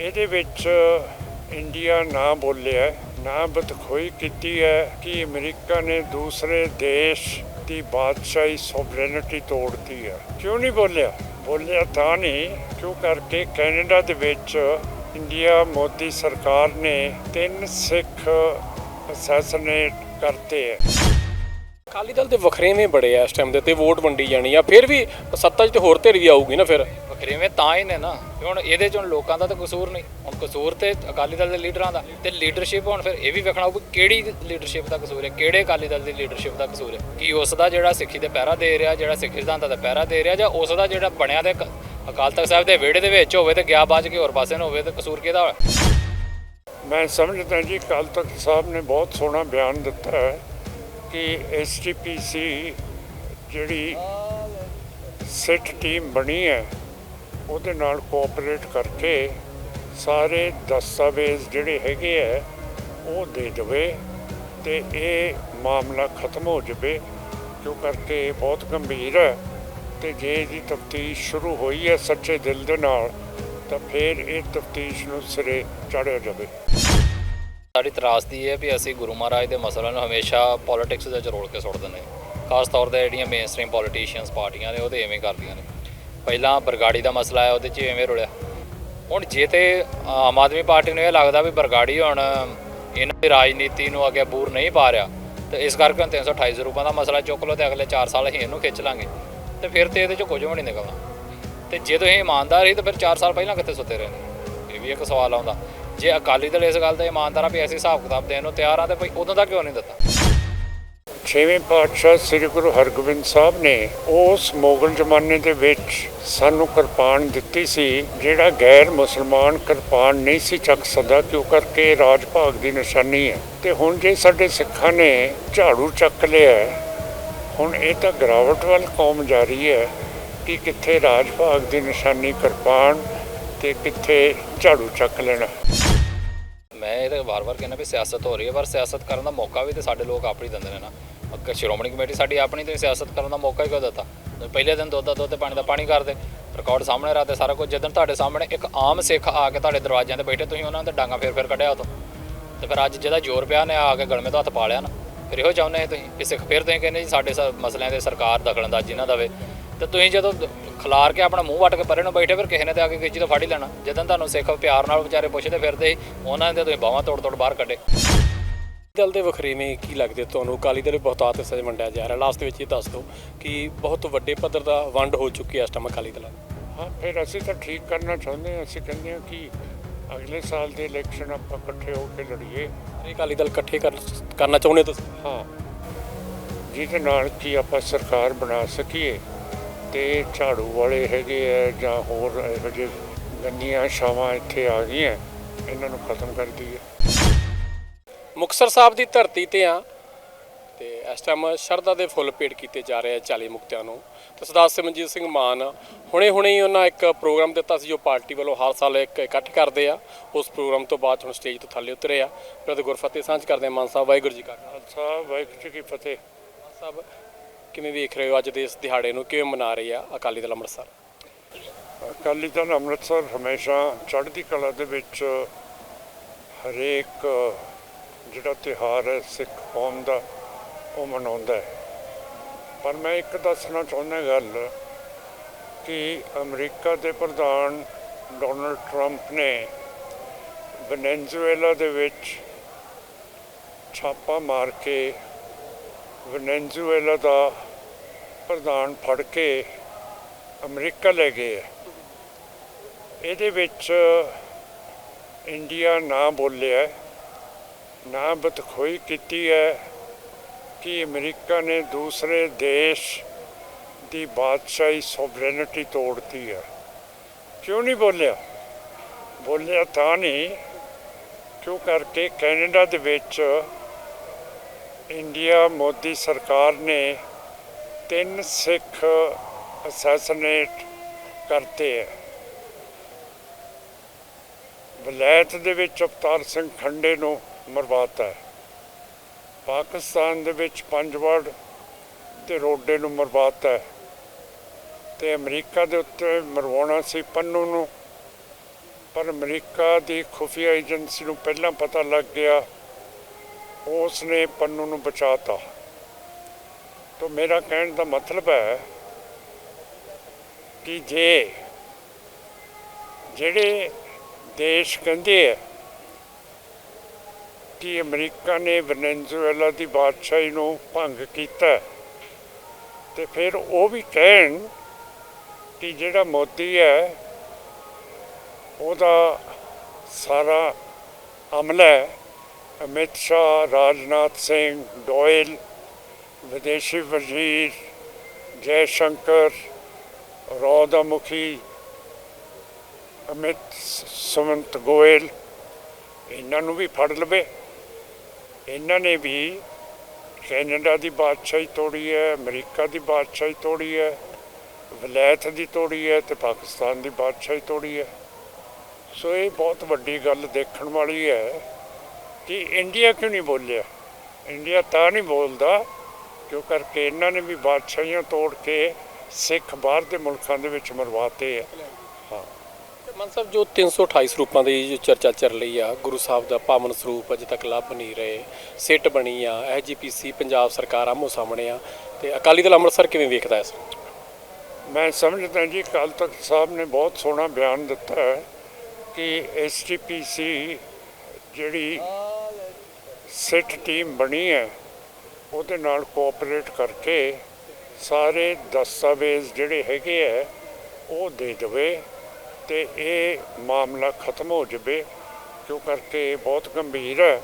ਇਹਦੇ ਵਿੱਚ ਇੰਡੀਆ ਨਾ ਬੋਲਿਆ, ਨਾ ਬਤਖੋਈ ਕੀਤੀ ਹੈ ਕਿ ਅਮਰੀਕਾ ਨੇ ਦੂਸਰੇ ਦੇਸ਼ ਦੀ ਬਾਦਸ਼ਾਹੀ ਸੋਵਰੇਨਿਟੀ ਤੋੜਤੀ ਹੈ। ਕਿਉਂ ਨਹੀਂ ਬੋਲਿਆ? ਬੋਲਿਆ ਤਾਂ ਨਹੀਂ, ਕਿਉਂ ਕਰਕੇ ਕੈਨੇਡਾ ਦੇ ਵਿੱਚ ਇੰਡੀਆ ਮੋਦੀ ਸਰਕਾਰ ਨੇ ਤਿੰਨ ਸਿੱਖ ਅਸੈਸਨੇਟ ਕਰਤੇ ਹੈ। ਅਕਾਲੀ ਦਲ ਦੇ ਵਖਰੇਵੇਂ ਬੜੇ ਆ ਇਸ ਟਾਈਮ ਦੇ, ਤੇ ਵੋਟ ਵੰਡੀ ਜਾਣੀ ਆ, ਫਿਰ ਵੀ ਸੱਤਾ 'ਚ ਤੇ ਹੋਰ ਧਿਰ ਵੀ ਆਊਗੀ ਨਾ ਫਿਰ। ਰੇਵੇਂ ਤਾਂ ਹੀ ਨੇ ਨਾ। ਕਿ ਹੁਣ ਇਹਦੇ ਚ ਹੁਣ ਲੋਕਾਂ ਦਾ ਤਾਂ ਕਸੂਰ ਨਹੀਂ। ਹੁਣ ਕਸੂਰ ਤੇ ਅਕਾਲੀ ਦਲ ਦੇ ਲੀਡਰਾਂ ਦਾ। ਤੇ ਲੀਡਰਸ਼ਿਪ ਹੁਣ ਫਿਰ ਇਹ ਵੀ ਵੇਖਣਾ ਹੋਊ ਕਿ ਕਿਹੜੀ ਲੀਡਰਸ਼ਿਪ ਦਾ ਕਸੂਰ ਹੈ, ਕਿਹੜੇ ਅਕਾਲੀ ਦਲ ਦੀ ਲੀਡਰਸ਼ਿਪ ਦਾ ਕਸੂਰ ਹੈ। ਕੀ ਉਸ ਦਾ ਜਿਹੜਾ ਸਿੱਖੀ ਦੇ ਪਹਿਰਾ ਦੇ ਰਿਹਾ, ਜਿਹੜਾ ਸਿੱਖ ਸਿਧਾਂਤਾਂ ਦਾ ਪਹਿਰਾ ਦੇ ਰਿਹਾ, ਜਾਂ ਉਸ ਦਾ ਜਿਹੜਾ ਬਣਿਆ ਤੇ ਅਕਾਲ ਤਖਤ ਸਾਹਿਬ ਦੇ ਵਿਹੜੇ ਦੇ ਵਿੱਚ ਹੋਵੇ ਤੇ ਗਿਆ ਬਾਜ ਕੇ ਹੋਰ ਪਾਸੇ ਨੂੰ ਹੋਵੇ, ਤੇ ਕਸੂਰ ਕਿਹਦਾ ਹੋਇਆ? ਮੈਂ ਸਮਝਦਾ ਜੀ, ਅਕਾਲ ਤਖ਼ਤ ਸਾਹਿਬ ਨੇ ਬਹੁਤ ਸੋਹਣਾ ਬਿਆਨ ਦਿੱਤਾ ਹੈ ਕਿ ਐਸਟੀਪੀਸੀ ਜਿਹੜੀ ਸਿੱਟ ਟੀਮ ਬਣੀ ਹੈ ਉਹਦੇ ਨਾਲ ਕੋਆਪਰੇਟ ਕਰਕੇ ਸਾਰੇ ਦਸਤਾਵੇਜ਼ ਜਿਹੜੇ ਹੈਗੇ ਹੈ ਉਹ ਦੇ ਦੇਵੇ ਤੇ ਇਹ ਮਾਮਲਾ ਖਤਮ ਹੋ ਜਾਵੇ ਕਿਉਂ ਕਰਕੇ ਇਹ ਬਹੁਤ ਗੰਭੀਰ ਹੈ। ਤੇ ਜੇ ਇਹਦੀ ਤਫਤੀਸ਼ ਸ਼ੁਰੂ ਹੋਈ ਹੈ ਸੱਚੇ ਦਿਲ ਦੇ ਨਾਲ, ਤਾਂ ਫਿਰ ਇਹ ਤਫਤੀਸ਼ ਨੂੰ ਸਿਰੇ ਚਾੜਿਆ ਜਾਵੇ। ਸਾਡੀ ਤਰਾਸਦੀ ਹੈ ਵੀ ਅਸੀਂ ਗੁਰੂ ਮਹਾਰਾਜ ਦੇ ਮਸਲਿਆਂ ਨੂੰ ਹਮੇਸ਼ਾ ਪੋਲਿਟਿਕਸ ਦੇ ਵਿੱਚ ਰੋਲ ਕੇ ਸੁੱਟ ਦਿੰਦੇ ਹਾਂ। ਖਾਸ ਤੌਰ ਤੇ ਜਿਹੜੀਆਂ ਮੇਨ ਸਟ੍ਰੀਮ ਪੋਲੀਟੀਸ਼ੀਅਨਸ ਪਾਰਟੀਆਂ ਨੇ, ਉਹ ਤੇ ਐਵੇਂ ਕਰਦੀਆਂ ਨੇ। ਪਹਿਲਾਂ ਬਰਗਾੜੀ ਦਾ ਮਸਲਾ ਹੈ, ਉਹਦੇ 'ਚ ਐਵੇਂ ਰੁਲਿਆ। ਹੁਣ ਜੇ ਤੇ ਆਮ ਆਦਮੀ ਪਾਰਟੀ ਨੂੰ ਇਹ ਲੱਗਦਾ ਵੀ ਬਰਗਾੜੀ ਹੁਣ ਇਹਨਾਂ ਦੀ ਰਾਜਨੀਤੀ ਨੂੰ ਅੱਗੇ ਬੂਰ ਨਹੀਂ ਪਾ ਰਿਹਾ, ਤੇ ਇਸ ਕਰਕੇ ਹੁਣ 328 ਰੁਪਏ ਦਾ ਮਸਲਾ ਚੁੱਕ ਲਓ ਤੇ ਅਗਲੇ 4 ਸਾਲ ਅਸੀਂ ਇਹਨੂੰ ਖਿੱਚ ਲਾਂਗੇ। ਤੇ ਫਿਰ ਤੇ ਇਹਦੇ 'ਚ ਕੁਝ ਵੀ ਨਹੀਂ ਨਿਕਲਣਾ। ਤੇ ਜੇ ਤੁਸੀਂ ਇਮਾਨਦਾਰ ਹੀ, ਤਾਂ ਫਿਰ 4 ਸਾਲ ਪਹਿਲਾਂ ਕਿੱਥੇ ਸੁੱਤੇ ਰਹੇ ਨੇ ਇਹ ਵੀ ਇੱਕ ਸਵਾਲ ਆਉਂਦਾ। ਜੇ ਅਕਾਲੀ ਦਲ ਇਸ ਗੱਲ ਦਾ ਇਮਾਨਦਾਰ ਆ ਵੀ ਅਸੀਂ ਹਿਸਾਬ ਕਿਤਾਬ ਦੇਣ ਨੂੰ ਤਿਆਰ ਆ, ਤੇ ਭਈ ਉਦੋਂ ਦਾ ਕਿਉਂ ਨਹੀਂ ਦਿੱਤਾ? ਛੇਵੇਂ ਪਾਤਸ਼ਾਹ ਸ੍ਰੀ ਗੁਰੂ ਹਰਗੋਬਿੰਦ ਸਾਹਿਬ ਨੇ ਉਸ ਮੁਗਲ ਜ਼ਮਾਨੇ ਦੇ ਵਿੱਚ ਸਾਨੂੰ ਕਿਰਪਾਨ ਦਿੱਤੀ ਸੀ, ਜਿਹੜਾ ਗੈਰ ਮੁਸਲਮਾਨ ਕਿਰਪਾਨ ਨਹੀਂ ਸੀ ਚੱਕ ਸਕਦਾ, ਕਿਉਂ ਕਰਕੇ ਰਾਜ ਭਾਗ ਦੀ ਨਿਸ਼ਾਨੀ ਹੈ। ਤੇ ਹੁਣ ਜੇ ਸਾਡੇ ਸਿੱਖਾਂ ਨੇ ਝਾੜੂ ਚੱਕ ਲਿਆ ਹੁਣ ਇਹ ਤਾਂ ਗਰਾਵਟ ਵੱਲ ਕੌਮ ਜਾ ਰਹੀ ਹੈ ਕਿ ਕਿੱਥੇ ਰਾਜ ਭਾਗ ਦੀ ਨਿਸ਼ਾਨੀ ਕਿਰਪਾਨ ਤੇ ਕਿੱਥੇ ਝਾੜੂ ਚੱਕ ਲੈਣਾ। ਮੈਂ ਇਹ ਤਾਂ ਵਾਰ-ਵਾਰ ਕਹਿੰਦਾ ਵੀ ਸਿਆਸਤ ਹੋ ਰਹੀ ਹੈ, ਪਰ ਸਿਆਸਤ ਕਰਨ ਦਾ ਮੌਕਾ ਵੀ ਤੇ ਸਾਡੇ ਲੋਕ ਆਪ ਹੀ ਦਿੰਦੇ ਨੇ ਨਾ। ਅੱਗੇ ਸ਼੍ਰੋਮਣੀ ਕਮੇਟੀ ਸਾਡੀ ਆਪਣੀ ਤੇ ਸਿਆਸਤ ਕਰਨ ਦਾ ਮੌਕਾ ਹੀ ਕਿਉਂ ਦਿੱਤਾ? ਪਹਿਲੇ ਦਿਨ ਦੁੱਧ ਦਾ ਦੁੱਧ ਤੇ ਪਾਣੀ ਦਾ ਪਾਣੀ ਕਰਦੇ ਰਿਕਾਰਡ ਸਾਹਮਣੇ ਰੱਖਦੇ ਸਾਰਾ ਕੁਝ। ਜਦੋਂ ਤੁਹਾਡੇ ਸਾਹਮਣੇ ਇੱਕ ਆਮ ਸਿੱਖ ਆ ਕੇ ਤੁਹਾਡੇ ਦਰਵਾਜ਼ਿਆਂ ਤੇ ਬੈਠੇ ਤੁਸੀਂ ਉਹਨਾਂ ਦੇ ਡਾਂਗਾ ਫੇਰ ਫੇਰ ਕੱਢਿਆ ਉਤੋਂ ਤੇ ਫਿਰ ਅੱਜ ਜਿਹਦਾ ਜ਼ੋਰ ਪਿਆ ਨੇ ਆ ਕੇ ਗਲਮੇ ਤੋਂ ਹੱਥ ਪਾ ਲਿਆ ਨਾ ਫਿਰ ਇਹੋ ਚਾਹੁੰਦੇ ਤੁਸੀਂ ਕਿ ਸਿੱਖ ਫਿਰ ਤੁਸੀਂ ਕਹਿੰਦੇ ਜੀ ਸਾਡੇ ਸ- ਮਸਲਿਆਂ ਦੇ ਸਰਕਾਰ ਦਖਲਅੰਦਾਜ਼ੀ ਨਾ ਦੇਵੇ। ਤੇ ਤੁਸੀਂ ਜਦੋਂ ਖਿਲਾਰ ਕੇ ਆਪਣਾ ਮੂੰਹ ਵੱਟ ਕੇ ਪਰੇ ਨੂੰ ਬੈਠੇ ਫਿਰ ਕਿਸੇ ਨੇ ਤੇ ਆ ਕੇ ਖਿੱਚੀ ਤੋਂ ਫੜ ਹੀ ਲੈਣਾ। ਜਦੋਂ ਤੁਹਾਨੂੰ ਸਿੱਖ ਪਿਆਰ ਨਾਲ ਵਿਚਾਰੇ ਪੁੱਛਦੇ ਫਿਰਦੇ ਸੀ, ਉਹਨਾਂ ਦੇ ਤੁਸੀਂ ਬਾਹਾਂ ਤੋੜ ਤੋੜ ਬਾਹਰ ਕੱਢੇ। ਦਲ ਦੇ ਵਖਰੇਵੇਂ ਕੀ ਲੱਗਦੇ ਤੁਹਾਨੂੰ? ਅਕਾਲੀ ਦਲ ਬਹੁਤਾਤ ਹਿੱਸਾ 'ਚ ਵੰਡਿਆ ਜਾ ਰਿਹਾ। ਲਾਸਟ ਵਿੱਚ ਇਹ ਦੱਸ ਦਿਓ ਕਿ ਬਹੁਤ ਵੱਡੇ ਪੱਧਰ ਦਾ ਵੰਡ ਹੋ ਚੁੱਕੀ ਹੈ ਇਸ ਟਾਈਮ ਅਕਾਲੀ ਦਲ। ਹਾਂ ਫਿਰ ਅਸੀਂ ਤਾਂ ਠੀਕ ਕਰਨਾ ਚਾਹੁੰਦੇ ਹਾਂ। ਅਸੀਂ ਕਹਿੰਦੇ ਹਾਂ ਕਿ ਅਗਲੇ ਸਾਲ ਦੇ ਇਲੈਕਸ਼ਨ ਆਪਾਂ ਇਕੱਠੇ ਹੋ ਕੇ ਲੜੀਏ। ਇਹ ਅਕਾਲੀ ਦਲ ਇਕੱਠੇ ਕਰ ਕਰਨਾ ਚਾਹੁੰਦੇ ਤੁਸੀਂ? ਹਾਂ। ਜਿਹਦੇ ਨਾਲ ਕਿ ਆਪਾਂ ਸਰਕਾਰ ਬਣਾ ਸਕੀਏ ਤੇ ਝਾੜੂ ਵਾਲੇ ਹੈਗੇ ਆ ਜਾਂ ਹੋਰ ਇਹੋ ਜਿਹੇ ਗੰਦੀਆਂ ਛਾਵਾਂ ਇੱਥੇ ਆ ਗਈਆਂ ਇਹਨਾਂ ਨੂੰ ਖਤਮ ਕਰ ਦਈਏ। ਮੁਕਤਸਰ ਸਾਹਿਬ ਦੀ ਧਰਤੀ ਤੇ ਆ ਤੇ ਇਸ ਟਾਈਮ ਸ਼ਰਧਾ ਦੇ ਫੁੱਲ ਭੇਟ ਕੀਤੇ ਜਾ ਰਹੇ ਆ 40 ਮੁਕਤਿਆਂ ਨੂੰ। ਤੇ ਸਰਦਾਰ ਸਿਮਰਜੀਤ ਸਿੰਘ ਮਾਨ ਹੁਣੇ ਹੁਣੇ ਹੀ ਉਹਨਾਂ ਇੱਕ ਪ੍ਰੋਗਰਾਮ ਦਿੱਤਾ ਸੀ ਜੋ ਪਾਰਟੀ ਵੱਲੋਂ ਹਰ ਸਾਲ ਇੱਕ ਇਕੱਠ ਕਰਦੇ ਆ। ਉਸ ਪ੍ਰੋਗਰਾਮ ਤੋਂ ਬਾਅਦ ਹੁਣ ਸਟੇਜ ਤੋਂ ਥੱਲੇ ਉਤਰੇ ਆ। ਫਿਰ ਉਹਦੇ ਗੁਰਫਤਿਹ ਸਾਂਝ ਕਰਦੇ ਆ ਮਾਨ ਸਾਹਿਬ ਵਾਹਿਗੁਰੂ ਜੀ ਕਾ ਖਾਲਸਾ। ਖਾਲਸਾ ਵਾਹਿਗੁਰੂ ਜੀ ਕੀ ਫਤਿਹ। ਮਾਨ ਸਾਹਿਬ ਕਿਵੇਂ ਵੇਖ ਰਹੇ ਹੋ ਅੱਜ ਦੇ ਇਸ ਦਿਹਾੜੇ ਨੂੰ? ਕਿਵੇਂ ਮਨਾ ਰਹੀ ਆ ਅਕਾਲੀ ਦਲ ਅੰਮ੍ਰਿਤਸਰ? ਅਕਾਲੀ ਦਲ ਅੰਮ੍ਰਿਤਸਰ ਹਮੇਸ਼ਾ ਚੜ੍ਹਦੀ ਕਲਾ ਦੇ ਵਿੱਚ ਹਰੇਕ ਜਿਹੜਾ ਤਿਉਹਾਰ ਹੈ, ਸਿੱਖ ਕੌਮ ਦਾ, ਉਹ ਮਨਾਉਂਦਾ ਹੈ। ਪਰ ਮੈਂ ਇੱਕ ਦੱਸਣਾ ਚਾਹੁੰਦਾ ਗੱਲ ਕਿ ਅਮਰੀਕਾ ਦੇ ਪ੍ਰਧਾਨ ਡੋਨਲਡ ਟਰੰਪ ਨੇ ਵੈਨੇਜ਼ੁਏਲਾ ਦੇ ਵਿੱਚ ਛਾਪਾ ਮਾਰ ਕੇ ਵੈਨੇਜ਼ੁਏਲਾ ਦਾ ਪ੍ਰਧਾਨ ਫੜ ਕੇ ਅਮਰੀਕਾ ਲੈ ਗਏ ਹੈ। ਇਹਦੇ ਵਿੱਚ ਇੰਡੀਆ ਨਾ ਬੋਲਿਆ ਨਾ ਬਤਖੋਈ ਕੀਤੀ ਹੈ ਕਿ ਅਮਰੀਕਾ ਨੇ ਦੂਸਰੇ ਦੇਸ਼ ਦੀ ਬਾਦਸ਼ਾਹੀ ਸੋਵਰੇਨਿਟੀ ਤੋੜਤੀ ਹੈ। ਕਿਉਂ ਨਹੀਂ ਬੋਲਿਆ? ਬੋਲਿਆ ਤਾਂ ਨਹੀਂ, ਕਿਉਂ ਕਰਕੇ ਕੈਨੇਡਾ ਦੇ ਵਿੱਚ ਇੰਡੀਆ ਮੋਦੀ ਸਰਕਾਰ ਨੇ ਤਿੰਨ ਸਿੱਖ ਅਸੈਸਨੇਟ ਕਰਤੇ ਹੈ। ਵਲੈਤ ਦੇ ਵਿੱਚ ਅਵਤਾਰ ਸਿੰਘ ਖੰਡੇ ਨੂੰ ਮਰਵਾਤਾ ਹੈ। ਪਾਕਿਸਤਾਨ ਦੇ ਵਿੱਚ ਪੰਜ ਪੰਜਵੜ ਤੇ ਰੋਡੇ ਨੂੰ ਮਰਵਾਤਾ ਹੈ। ਤੇ ਅਮਰੀਕਾ ਦੇ ਉੱਤੇ ਮਰਵਾਉਣਾ ਸੀ ਪੰਨੂ ਨੂੰ। ਪਰ ਅਮਰੀਕਾ ਦੀ ਖੁਫੀਆ ਏਜੰਸੀ ਨੂੰ ਪਹਿਲਾਂ ਪਤਾ ਲੱਗ ਗਿਆ ਉਸ ਨੇ ਪੰਨੂ ਨੂੰ ਬਚਾਤਾ। ਤਾਂ ਮੇਰਾ ਕਹਿਣ ਦਾ ਮਤਲਬ ਹੈ ਕਿ ਜੇ ਜਿਹੜੇ ਦੇਸ਼ ਕਹਿੰਦੇ ਹੈ ਕਿ ਅਮਰੀਕਾ ਨੇ ਵੈਨੇਜ਼ੁਏਲਾ ਦੀ ਬਾਦਸ਼ਾਹੀ ਨੂੰ ਭੰਗ ਕੀਤਾ। ਹੈ, ਤੇ ਫਿਰ ਉਹ ਵੀ ਕਹਿਣ ਕਿ ਜਿਹੜਾ ਮੋਦੀ ਹੈ ਉਹਦਾ ਸਾਰਾ ਅਮਲਾ ਅਮਿਤ ਸ਼ਾਹ ਰਾਜਨਾਥ ਸਿੰਘ ਡੋਇਲ ਵਿਦੇਸ਼ੀ ਵਜ਼ੀਰ ਜੈ ਸ਼ੰਕਰ ਰੌ ਮੁਖੀ ਅਮਿਤ ਸੁਮੰਤ ਗੋਇਲ ਇਹਨਾਂ ਨੂੰ ਵੀ ਫੜ ਲਵੇ। ਇਹਨਾਂ ਨੇ ਵੀ ਕੈਨੇਡਾ ਦੀ ਬਾਦਸ਼ਾਹੀ ਤੋੜੀ ਹੈ, ਅਮਰੀਕਾ ਦੀ ਬਾਦਸ਼ਾਹੀ ਤੋੜੀ ਹੈ, ਵਲੈਤ ਦੀ ਤੋੜੀ ਹੈ ਤੇ ਪਾਕਿਸਤਾਨ ਦੀ ਬਾਦਸ਼ਾਹੀ ਤੋੜੀ ਹੈ। ਸੋ ਇਹ ਬਹੁਤ ਵੱਡੀ ਗੱਲ ਦੇਖਣ ਵਾਲੀ ਹੈ ਕਿ ਇੰਡੀਆ ਕਿਉਂ ਨਹੀਂ ਬੋਲਿਆ? ਇੰਡੀਆ ਤਾਂ ਨਹੀਂ ਬੋਲਦਾ ਕਿਉਂ ਕਰਕੇ ਇਹਨਾਂ ਨੇ ਵੀ ਬਾਦਸ਼ਾਹੀਆਂ ਤੋੜ ਕੇ ਸਿੱਖ ਬਾਹਰ ਦੇ ਮੁਲਕਾਂ ਦੇ ਵਿੱਚ ਮਰਵਾਤੇ ਆ ਹਾਂ। ਮਾਨ ਸਾਹਿਬ, ਜੋ 328 ਸਰੂਪਾਂ ਦੀ ਜੋ ਚਰਚਾ ਚੱਲ ਰਹੀ ਆ, ਗੁਰੂ ਸਾਹਿਬ ਦਾ ਪਾਵਨ ਸਰੂਪ ਅਜੇ ਤੱਕ ਲੱਭ ਨਹੀਂ ਰਹੇ, ਸਿੱਟ ਬਣੀ ਆ ਐਜੀਪੀਸੀ ਪੰਜਾਬ ਸਰਕਾਰ ਆਮੋ ਸਾਹਮਣੇ ਆ, ਤੇ ਅਕਾਲੀ ਦਲ ਅੰਮ੍ਰਿਤਸਰ ਕਿਵੇਂ ਵੇਖਦਾ ਇਸ ਮੈਂ ਸਮਝਦਾ ਜੀ ਕੱਲ ਤੱਕ ਸਾਹਿਬ ਨੇ ਬਹੁਤ ਸੋਹਣਾ ਬਿਆਨ ਦਿੱਤਾ ਹੈ ਕਿ ਐਸਟੀਪੀਸੀ ਜਿਹੜੀ ਸਿੱਟ ਟੀਮ ਬਣੀ ਹੈ, ਉਹਦੇ ਨਾਲ ਕੋਆਪਰੇਟ ਕਰਕੇ ਸਾਰੇ ਦਸਤਾਵੇਜ਼ ਜਿਹੜੇ ਹੈਗੇ ਹੈ, ਉਹ ਦੇ ਦੇਵੇ। ਤੇ ਇਹ ਮਾਮਲਾ ਖਤਮ ਹੋ ਜਾਵੇ, ਕਿਉਂ ਕਰਕੇ ਬਹੁਤ ਗੰਭੀਰ ਹੈ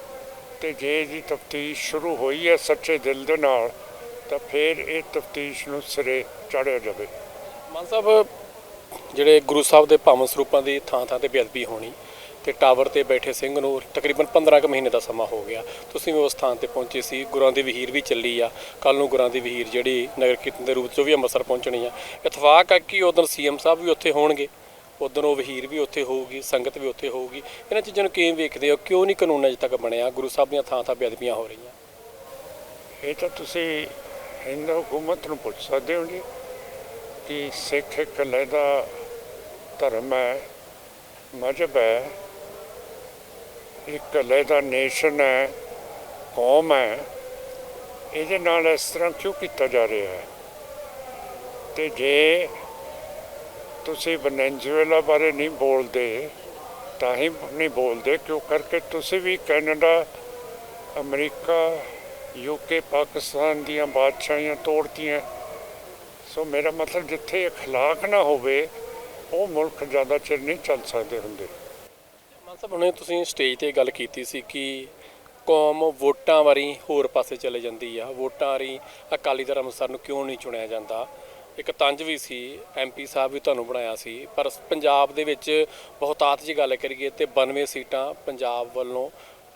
ਤੇ ਜੇ ਇਹਦੀ ਤਫਤੀਸ਼ ਸ਼ੁਰੂ ਹੋਈ ਹੈ ਸੱਚੇ ਦਿਲ ਦੇ ਨਾਲ, ਤਾਂ ਫਿਰ ਇਹ ਤਫਤੀਸ਼ ਨੂੰ ਸਿਰੇ ਚਾੜਿਆ ਜਾਵੇ। ਮਾਨ ਸਾਹਿਬ, ਜਿਹੜੇ ਗੁਰੂ ਸਾਹਿਬ ਦੇ ਭਾਵਨ ਸਰੂਪਾਂ ਦੀ ਥਾਂ ਥਾਂ ਤੇ ਬੇਅਦਬੀ ਹੋਣੀ ਤੇ ਟਾਵਰ ਤੇ ਬੈਠੇ ਸਿੰਘ ਨੂੰ ਤਕਰੀਬਨ 15 ਕੁ ਮਹੀਨੇ ਦਾ ਸਮਾਂ ਹੋ ਗਿਆ, ਤੁਸੀਂ ਵੀ ਉਸ ਥਾਂ ਤੇ ਪਹੁੰਚੇ ਸੀ, ਗੁਰਾਂ ਦੀ ਵਹੀਰ ਵੀ ਚੱਲੀ ਆ ਕੱਲ ਨੂੰ ਗੁਰਾਂ ਦੀ ਵਹੀਰ ਜਿਹੜੀ ਨਗਰ ਕੀਰਤਨ ਦੇ ਰੂਪ 'ਚ ਵੀ ਅੰਮ੍ਰਿਤਸਰ ਪਹੁੰਚਣੀ ਆ, ਇਤਫਾਕ ਆ ਕਿ ਉਦੋਂ ਸੀਐਮ ਸਾਹਿਬ ਵੀ ਉੱਥੇ ਹੋਣਗੇ? ਉਦੋਂ ਉਹ ਵਹੀਰ ਵੀ ਉੱਥੇ ਹੋਊਗੀ, ਸੰਗਤ ਵੀ ਉੱਥੇ ਹੋਊਗੀ। ਇਹਨਾਂ ਚੀਜ਼ਾਂ ਨੂੰ ਕਿਵੇਂ ਵੇਖਦੇ ਹੋ? ਕਿਉਂ ਨਹੀਂ ਕਾਨੂੰਨ ਅਜੇ ਤੱਕ ਬਣਿਆ? ਗੁਰੂ ਸਾਹਿਬ ਦੀਆਂ ਥਾਂ ਥਾਂ ਬੇਅਦਬੀਆਂ ਹੋ ਰਹੀਆਂ। ਇਹ ਤਾਂ ਤੁਸੀਂ ਹਿੰਦੂ ਹਕੂਮਤ ਨੂੰ ਪੁੱਛ ਸਕਦੇ ਹੋ ਜੀ ਕਿ ਸਿੱਖ ਇੱਕ ਲਹਿਦਾ ਧਰਮ ਹੈ, ਮਜ਼ਹਬ ਹੈ, ਇੱਕ ਲਹਿਦਾ ਨੇਸ਼ਨ ਹੈ, ਕੌਮ ਹੈ। ਇਹਦੇ ਨਾਲ ਇਸ ਤਰ੍ਹਾਂ ਕਿਉਂ ਕੀਤਾ ਜਾ ਰਿਹਾ ਹੈ? ਤੇ ਜੇ ਤੁਸੀਂ ਵੈਨੇਜ਼ੁਏਲਾ ਬਾਰੇ ਨਹੀਂ ਬੋਲਦੇ ਤਾਂ ਹੀ ਨਹੀਂ ਬੋਲਦੇ ਕਿਉਂ ਕਰਕੇ ਤੁਸੀਂ ਵੀ ਕੈਨੇਡਾ ਅਮਰੀਕਾ ਯੂਕੇ ਪਾਕਿਸਤਾਨ ਦੀਆਂ ਬਾਦਸ਼ਾਹੀਆਂ ਤੋੜਤੀਆਂ ਸੋ ਮੇਰਾ ਮਤਲਬ ਜਿੱਥੇ اخلاق ਨਾ ਹੋਵੇ ਉਹ ਮੁਲਕ ਜ਼ਿਆਦਾ ਚਿਰ ਨਹੀਂ ਚੱਲ ਸਕਦੇ ਹੁੰਦੇ ਮਾਨ ਸਾਹਿਬ ਹੁਣੇ ਤੁਸੀਂ ਸਟੇਜ ਤੇ ਗੱਲ ਕੀਤੀ ਸੀ ਕਿ ਕੌਮ ਵੋਟਾਂ ਵਾਰੀ ਹੋਰ ਪਾਸੇ ਚਲੇ ਜਾਂਦੀ ਆ ਵੋਟਾਂ ਵਾਰੀ ਅਕਾਲੀ ਦਲ ਅੰਮ੍ਰਿਤਸਰ ਨੂੰ ਕਿਉਂ ਨਹੀਂ ਚੁਣਿਆ ਜਾਂਦਾ ਇੱਕ ਤੰਜ ਵੀ ਸੀ ਐਮਪੀ ਸਾਹਿਬ ਵੀ ਤੁਹਾਨੂੰ ਬਣਾਇਆ ਸੀ, ਪਰ ਪੰਜਾਬ ਦੇ ਵਿੱਚ ਬਹੁਤਾਤ ਜੀ ਗੱਲ ਕਰੀਏ ਤੇ 92 ਸੀਟਾਂ ਪੰਜਾਬ ਵੱਲੋਂ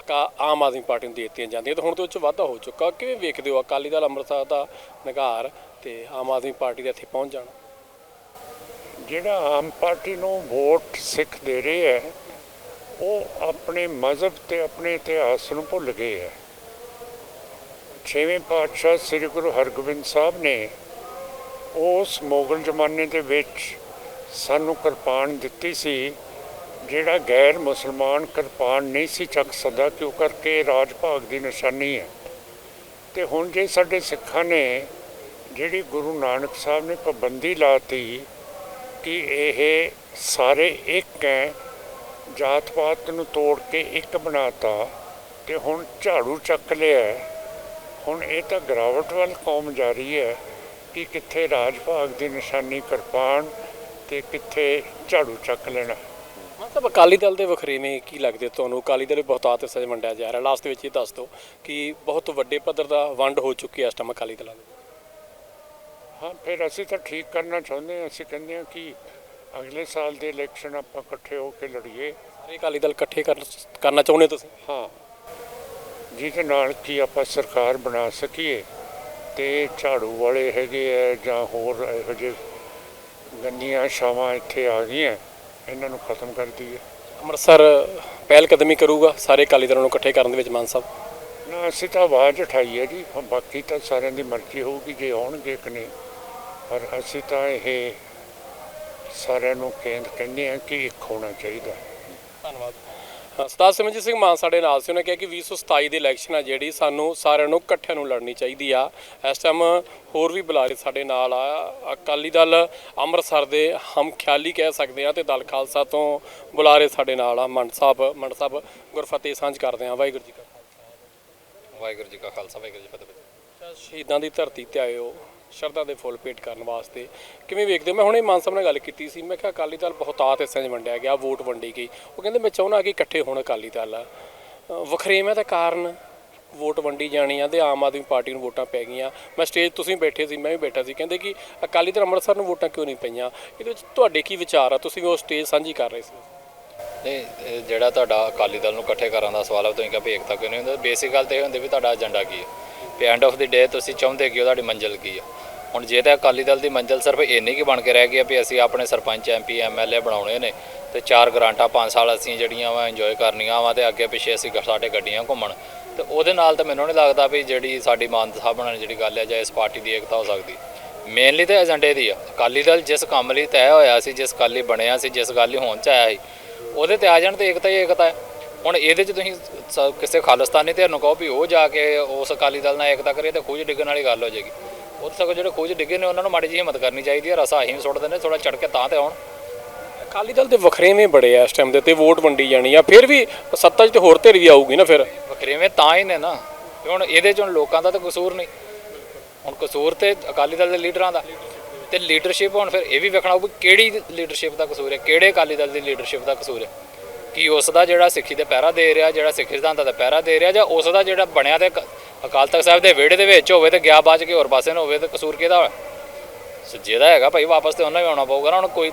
ਕਾ- ਆਮ ਆਦਮੀ ਪਾਰਟੀ ਨੂੰ ਦੇ ਦਿੱਤੀਆਂ ਜਾਂਦੀਆਂ ਤੇ ਹੁਣ ਤੇ ਉਹ 'ਚ ਵਾਧਾ ਹੋ ਚੁੱਕਾ। ਕਿਵੇਂ ਵੇਖਦੇ ਹੋ ਅਕਾਲੀ ਦਲ ਅੰਮ੍ਰਿਤਸਰ ਦਾ ਨਿਗਾਰ ਤੇ ਆਮ ਆਦਮੀ ਪਾਰਟੀ ਦੇ ਇੱਥੇ ਪਹੁੰਚ ਜਾਣਾ? ਜਿਹੜਾ ਆਮ ਪਾਰਟੀ ਨੂੰ ਵੋਟ ਸਿੱਖ ਦੇ ਰਹੇ ਹੈ, ਉਹ ਆਪਣੇ ਮਜ਼ਹਬ ਤੇ ਆਪਣੇ ਇਤਿਹਾਸ ਨੂੰ ਭੁੱਲ ਗਏ ਹੈ। ਛੇਵੇਂ ਪਾਤਸ਼ਾਹ ਸ੍ਰੀ ਗੁਰੂ ਹਰਗੋਬਿੰਦ ਸਾਹਿਬ ਨੇ ਉਸ ਮੁਗਲ ਜ਼ਮਾਨੇ ਦੇ ਵਿੱਚ ਸਾਨੂੰ ਕਿਰਪਾਨ ਦਿੱਤੀ ਸੀ, ਜਿਹੜਾ ਗੈਰ ਮੁਸਲਮਾਨ ਕਿਰਪਾਨ ਨਹੀਂ ਸੀ ਚੱਕ ਸਕਦਾ, ਕਿਉਂ ਕਰਕੇ ਰਾਜ ਭਾਗ ਦੀ ਨਿਸ਼ਾਨੀ ਹੈ। ਤੇ ਹੁਣ ਜੇ ਸਾਡੇ ਸਿੱਖਾਂ ਨੇ ਜਿਹੜੀ ਗੁਰੂ ਨਾਨਕ ਸਾਹਿਬ ਨੇ ਪਾਬੰਦੀ ਲਾਤੀ ਕਿ ਇਹ ਸਾਰੇ ਇੱਕ ਹੈ ਜਾਤ ਪਾਤ ਨੂੰ ਤੋੜ ਕੇ ਇੱਕ ਬਣਾਤਾ, ਤੇ ਹੁਣ ਝਾੜੂ ਚੱਕ ਲਿਆ, ਹੁਣ ਇਹ ਤਾਂ ਗਰਾਵਟ ਵੱਲ ਕੌਮ ਜਾ ਰਹੀ ਹੈ। ਕਿ ਕਿੱਥੇ ਰਾਜ ਭਾਗ ਦੀ ਨਿਸ਼ਾਨੀ ਕਿਰਪਾਨ ਤੇ ਕਿੱਥੇ ਝਾੜੂ ਚੱਕ ਲੈਣਾ। ਮਤਲਬ ਅਕਾਲੀ ਦਲ ਦੇ ਵਖਰੇਵੇਂ ਕੀ ਲੱਗਦੇ ਤੁਹਾਨੂੰ? ਅਕਾਲੀ ਦਲ ਬਹੁਤਾਤ ਹਿੱਸੇ ਵੰਡਿਆ ਜਾ ਰਿਹਾ। ਲਾਸਟ ਵਿੱਚ ਇਹ ਦੱਸ ਦਿਓ ਕਿ ਬਹੁਤ ਵੱਡੇ ਪੱਧਰ ਦਾ ਵੰਡ ਹੋ ਚੁੱਕੀ ਹੈ ਇਸ ਟਾਈਮ ਅਕਾਲੀ ਦਲਾਂ ਦੀ ਹਾਂ ਫਿਰ ਅਸੀਂ ਤਾਂ ਠੀਕ ਕਰਨਾ ਚਾਹੁੰਦੇ ਹਾਂ। ਅਸੀਂ ਕਹਿੰਦੇ ਹਾਂ ਕਿ ਅਗਲੇ ਸਾਲ ਦੇ ਇਲੈਕਸ਼ਨ ਆਪਾਂ ਇਕੱਠੇ ਹੋ ਕੇ ਲੜੀਏ। ਸਾਰੇ ਅਕਾਲੀ ਦਲ ਇਕੱਠੇ ਕਰ- ਕਰਨਾ ਚਾਹੁੰਦੇ ਤੁਸੀਂ? ਹਾਂ। ਜਿਹਦੇ ਨਾਲ ਕੀ ਆਪਾਂ ਸਰਕਾਰ ਬਣਾ ਸਕੀਏ? ਤੇ ਝਾੜੂ ਵਾਲੇ ਹੈਗੇ ਆ ਜਾਂ ਹੋਰ ਇਹੋ ਜਿਹੇ ਗੰਦੀਆਂ ਛਾਵਾਂ ਇੱਥੇ ਆ ਗਈਆਂ ਇਹਨਾਂ ਨੂੰ ਖਤਮ ਕਰ ਦਈਏ। ਅੰਮ੍ਰਿਤਸਰ ਪਹਿਲ ਕਦਮੀ ਕਰੂਗਾ ਸਾਰੇ ਅਕਾਲੀ ਦਲਾਂ ਨੂੰ ਇਕੱਠੇ ਕਰਨ ਦੇ ਵਿੱਚ ਮਾਨ ਸਾਹਿਬ? ਨਾ ਅਸੀਂ ਤਾਂ ਆਵਾਜ਼ ਉਠਾਈ ਹੈ ਜੀ ਬਾਕੀ ਤਾਂ ਸਾਰਿਆਂ ਦੀ ਮਰਜ਼ੀ ਹੋਊਗੀ ਜੇ ਆਉਣਗੇ ਕਿ ਨਹੀਂ। ਪਰ ਅਸੀਂ ਤਾਂ ਇਹ ਸਾਰਿਆਂ ਨੂੰ ਕਹਿੰਦ ਕਹਿੰਦੇ ਆ ਕਿ ਇੱਕ ਹੋਣਾ ਚਾਹੀਦਾ। ਧੰਨਵਾਦ। ਹਾਂ, ਸਰਦਾਰ ਸਿਮਰਜੀਤ ਸਿੰਘ ਮਾਨ ਸਾਡੇ ਨਾਲ ਸੀ। ਉਹਨੇ ਕਿਹਾ ਕਿ 2027 ਦੀ ਇਲੈਕਸ਼ਨ ਆ ਜਿਹੜੀ ਸਾਨੂੰ ਸਾਰਿਆਂ ਨੂੰ ਇਕੱਠਿਆਂ ਨੂੰ ਲੜਨੀ ਚਾਹੀਦੀ ਆ। ਇਸ ਟਾਈਮ ਹੋਰ ਵੀ ਬੁਲਾਰੇ ਸਾਡੇ ਨਾਲ ਆ। ਅਕਾਲੀ ਦਲ ਅੰਮ੍ਰਿਤਸਰ ਦੇ ਹਮ ਖਿਆਲੀ ਕਹਿ ਸਕਦੇ ਆ ਤੇ ਦਲ ਖਾਲਸਾ ਤੋਂ ਬੁਲਾਰੇ ਸਾਡੇ ਨਾਲ ਆ। ਮੰਡ ਸਾਹਿਬ ਮੰਡ ਸਾਹਿਬ ਗੁਰਫਤਿਹ ਸਾਂਝ ਕਰਦੇ ਆ। ਵਾਹਿਗੁਰੂ ਜੀ ਕਾ ਵਾਹਿਗੁਰੂ ਜੀ ਕਾ ਖਾਲਸਾ ਵਾਹਿਗੁਰੂ ਜੀ ਫਤਿਹ। ਖਾਲਸਾ ਸ਼ਹੀਦਾਂ ਦੀ ਧਰਤੀ ਤੇ ਆਏ ਹੋ। ਸ਼ਰਧਾ ਦੇ ਫੁੱਲ ਭੇਟ ਕਰਨ ਵਾਸਤੇ। ਕਿਵੇਂ ਵੇਖਦੇ ਹੋ? ਮੈਂ ਹੁਣੇ ਮਾਨ ਸਾਹਿਬ ਨਾਲ ਗੱਲ ਕੀਤੀ ਸੀ। ਮੈਂ ਕਿਹਾ ਅਕਾਲੀ ਦਲ ਬਹੁਤਾਤ ਹਿੱਸਿਆਂ 'ਚ ਵੰਡਿਆ ਗਿਆ ਵੋਟ ਵੰਡੀ ਗਈ। ਉਹ ਕਹਿੰਦੇ ਮੈਂ ਚਾਹੁੰਦਾ ਕਿ ਇਕੱਠੇ ਹੋਣ ਅਕਾਲੀ ਦਲ ਅ, ਵਖਰੇਵੇਂ ਦਾ ਕਾਰਨ ਵੋਟ ਵੰਡੀ ਜਾਣੀ ਆ ਤੇ ਆਮ ਆਦਮੀ ਪਾਰਟੀ ਨੂੰ ਵੋਟਾਂ ਪੈ ਗਈਆਂ। ਮੈਂ ਸਟੇਜ ਤੁਸੀਂ ਬੈਠੇ ਸੀ ਮੈਂ ਵੀ ਬੈਠਾ ਸੀ। ਕਹਿੰਦੇ ਕਿ ਅਕਾਲੀ ਦਲ ਅੰਮ੍ਰਿਤਸਰ ਨੂੰ ਵੋਟਾਂ ਕਿਉਂ ਨਹੀਂ ਪਈਆਂ? ਇਹਦੇ ਵਿੱਚ ਤੁਹਾਡੇ ਕੀ ਵਿਚਾਰ ਆ? ਤੁਸੀਂ ਉਹ ਸਟੇਜ ਸਾਂਝੀ ਕਰ ਰਹੇ ਸੀ। ਨਹੀਂ ਜਿਹੜਾ ਤੁਹਾਡਾ ਅਕਾਲੀ ਦਲ ਨੂੰ ਇਕੱਠੇ ਕਰਨ ਦਾ ਸਵਾਲ ਹੈ ਤੁਸੀਂ ਕਿਹਾ ਵੀ ਏਕਤਾ ਕਿਉਂ ਨਹੀਂ ਹੁੰਦਾ? ਬੇਸਿਕ ਗੱਲ ਤੇ ਇਹ ਹੁੰਦੀ ਵੀ ਤੁਹਾਡਾ ਏਜੰਡਾ ਕੀ ਹੈ ਵੀ ਐਂਡ ਆਫ ਦੀ ਡੇ ਤੁਸੀਂ ਚਾਹੁੰਦੇ ਕਿ ਤੁਹਾਡੀ ਮੰਜ਼ਿਲ ਕੀ ਆ? ਹੁਣ ਜੇ ਤਾਂ ਅਕਾਲੀ ਦਲ ਦੀ ਮੰਜ਼ਿਲ ਸਿਰਫ ਇੰਨੀ ਕੀ ਬਣ ਕੇ ਰਹਿ ਗਈ ਆ ਵੀ ਅਸੀਂ ਆਪਣੇ ਸਰਪੰਚ ਐਮਪੀ ਐਮਐਲਏ ਬਣਾਉਣੇ ਨੇ ਤੇ ਚਾਰ ਗਰਾਂਟਾਂ 5 ਸਾਲ ਅਸੀਂ ਜਿਹੜੀਆਂ ਵਾ ਇੰਜੋਏ ਕਰਨੀਆਂ ਵਾ ਤੇ ਅੱਗੇ ਪਿੱਛੇ ਅਸੀਂ ਸਾਡੇ ਗੱਡੀਆਂ ਘੁੰਮਣ। ਤੇ ਉਹਦੇ ਨਾਲ ਤਾਂ ਮੈਨੂੰ ਨਹੀਂ ਲੱਗਦਾ ਵੀ ਜਿਹੜੀ ਸਾਡੀ ਮਾਨ ਸਾਹਿਬ ਨਾਲ ਜਿਹੜੀ ਗੱਲ ਹੈ ਜਾਂ ਇਸ ਪਾਰਟੀ ਦੀ ਏਕਤਾ ਹੋ ਸਕਦੀ। ਮੇਨਲੀ ਤਾਂ ਏਜੰਡੇ ਦੀ ਆ। ਅਕਾਲੀ ਦਲ ਜਿਸ ਕੰਮ ਲਈ ਤੈਅ ਹੋਇਆ ਸੀ, ਜਿਸ ਗੱਲ ਲਈ ਬਣਿਆ ਸੀ, ਜਿਸ ਗੱਲ ਲਈ ਹੋਣ ਚ ਆਇਆ ਸੀ, ਉਹਦੇ ਤੇ ਆ ਜਾਣ ਤੇ ਏਕਤਾ ਹੀ ਏਕਤਾ ਹੈ। ਹੁਣ ਇਹਦੇ 'ਚ ਤੁਸੀਂ ਸ- ਕਿਸੇ ਖਾਲਿਸਤਾਨੀ ਧਿਰ ਨੂੰ ਕਹੋ ਵੀ ਉਹ ਜਾ ਕੇ ਉਸ ਅਕਾਲੀ ਦਲ ਨਾਲ ਏਕਤਾ ਕਰੇ ਤੇ ਖੂਜ ਡਿੱਗਣ ਵਾਲੀ ਗੱਲ ਹੋ ਜਾਏਗੀ। ਉਹ ਸਗੋਂ ਜਿਹੜੇ ਖੂਜ ਡਿੱਗੇ ਨੇ ਉਹਨਾਂ ਨੂੰ ਮਾੜੀ ਜਿਹੀ ਹਿੰਮਤ ਕਰਨੀ ਚਾਹੀਦੀ ਹੈ ਰਸਾ ਅਸੀਂ ਵੀ ਸੁੱਟਦੇ ਨੇ ਥੋੜਾ ਚੜ ਕੇ ਤਾਂ ਤੇ ਆਉਣ। ਅਕਾਲੀ ਦਲ ਦੇ ਵਖਰੇਵੇਂ ਬੜੇ ਆ ਇਸ ਟਾਈਮ ਦੇ ਤੇ ਵੋਟ ਵੰਡੀ ਜਾਣੀ ਆ ਫਿਰ ਵੀ ਸੱਤਾ 'ਚ ਤੇ ਹੋਰ ਧਿਰ ਵੀ ਆਊਗੀ ਨਾ ਫਿਰ। ਵਖਰੇਵੇਂ ਤਾਂ ਹੀ ਨੇ ਨਾ ਤੇ ਹੁਣ ਇਹਦੇ 'ਚ ਹੁਣ ਲੋਕਾਂ ਦਾ ਤਾਂ ਕਸੂਰ ਨਹੀਂ। ਹੁਣ ਕਸੂਰ ਤੇ ਅਕਾਲੀ ਦਲ ਦੇ ਲੀਡਰਾਂ ਦਾ ਤੇ ਲੀਡਰਸ਼ਿਪ ਹੁਣ ਫਿਰ ਇਹ ਵੀ ਵੇਖਣਾ ਹੋਊ ਵੀ ਕਿਹੜੀ ਲੀਡਰਸ਼ਿਪ ਦਾ ਕਸੂਰ ਹੈ ਕਿਹੜੇ ਅਕਾਲੀ ਦਲ ਦੀ ਲੀਡਰਸ਼ਿਪ ਦਾ ਕਸੂਰ ਹੈ। ਕਿ ਉਸ ਦਾ ਜਿਹੜਾ ਸਿੱਖੀ ਤੇ ਪਹਿਰਾ ਦੇ ਰਿਹਾ, ਜਿਹੜਾ ਸਿੱਖ ਸਿਧਾਂਤਾਂ ਦਾ ਪਹਿਰਾ ਦੇ ਰਿਹਾ ਜਾਂ ਉਸ ਦਾ ਜਿਹੜਾ ਬਣਿਆ ਤੇ ਅਕਾਲ ਤਖਤ ਸਾਹਿਬ ਦੇ ਵਿਹੜੇ ਦੇ ਵਿੱਚ ਹੋਵੇ ਤੇ ਗਿਆ ਬਾਜ ਕੇ ਹੋਰ ਪਾਸੇ ਨੂੰ ਹੋਵੇ ਤੇ ਕਸੂਰ ਕਿਹਦਾ ਹੋਇਆ? ਜਿਹਦਾ ਹੈਗਾ ਭਾਈ ਵਾਪਸ ਤੇ ਉਹਨਾਂ ਵੀ ਆਉਣਾ ਪਊਗਾ ਨਾ, ਹੁਣ ਕੋਈ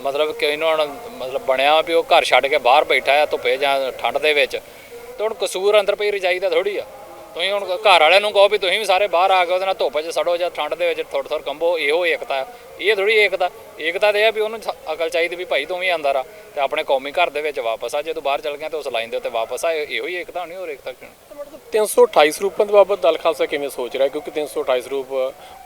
ਮਤਲਬ ਕਿ ਇਹਨੂੰ ਹੁਣ ਮਤਲਬ ਬਣਿਆ ਵੀ ਉਹ ਘਰ ਛੱਡ ਕੇ ਬਾਹਰ ਬੈਠਾ ਆ ਧੁੱਪੇ ਜਾਂ ਠੰਡ ਦੇ ਵਿੱਚ, ਤੇ ਹੁਣ ਕਸੂਰ ਅੰਦਰ ਪਈ ਰਜਾਈ ਦਾ ਥੋੜੀ ਆ। ਤੁਸੀਂ ਹੁਣ ਘਰ ਵਾਲਿਆਂ ਨੂੰ ਕਹੋ ਵੀ ਤੁਸੀਂ ਵੀ ਸਾਰੇ ਬਾਹਰ ਆ ਕੇ ਉਹਦੇ ਨਾਲ ਧੁੱਪ 'ਚ ਸੜੋ ਜਾਂ ਠੰਡ ਦੇ ਵਿੱਚ ਥੋੜ੍ਹ ਥੋੜ੍ਹ ਕੰਬੋ, ਇਹੋ ਏਕਤਾ ਆ। ਇਹ ਥੋੜੀ ਏਕਤਾ ਏਕਤਾ ਤੇ ਇਹ ਵੀ ਉਹਨੂੰ ਅਕਲ ਚਾਹੀਦੀ ਵੀ ਭਾਈ ਤੂੰ ਵੀ ਅੰਦਰ ਆ ਤੇ ਆਪਣੇ ਕੌਮੀ ਘਰ ਦੇ ਵਿੱਚ ਵਾਪਸ ਆ। ਜੇ ਤੂੰ ਬਾਹਰ ਚਲ ਗਿਆ ਤੇ ਉਸ ਲਾਈਨ ਦੇ ਉੱਤੇ ਵਾਪਸ ਆ, ਇਹੋ ਹੀ ਏਕਤਾ ਹੋਣੀ, ਹੋਰ ਏਕਤਾ ਕਿਉਂ? 328 ਸਰੂਪਾਂ ਦੇ ਬਾਬਤ ਦਲ ਖਾਲਸਾ ਕਿਵੇਂ ਸੋਚ ਰਿਹਾ? ਕਿਉਂਕਿ 328 ਸਰੂਪ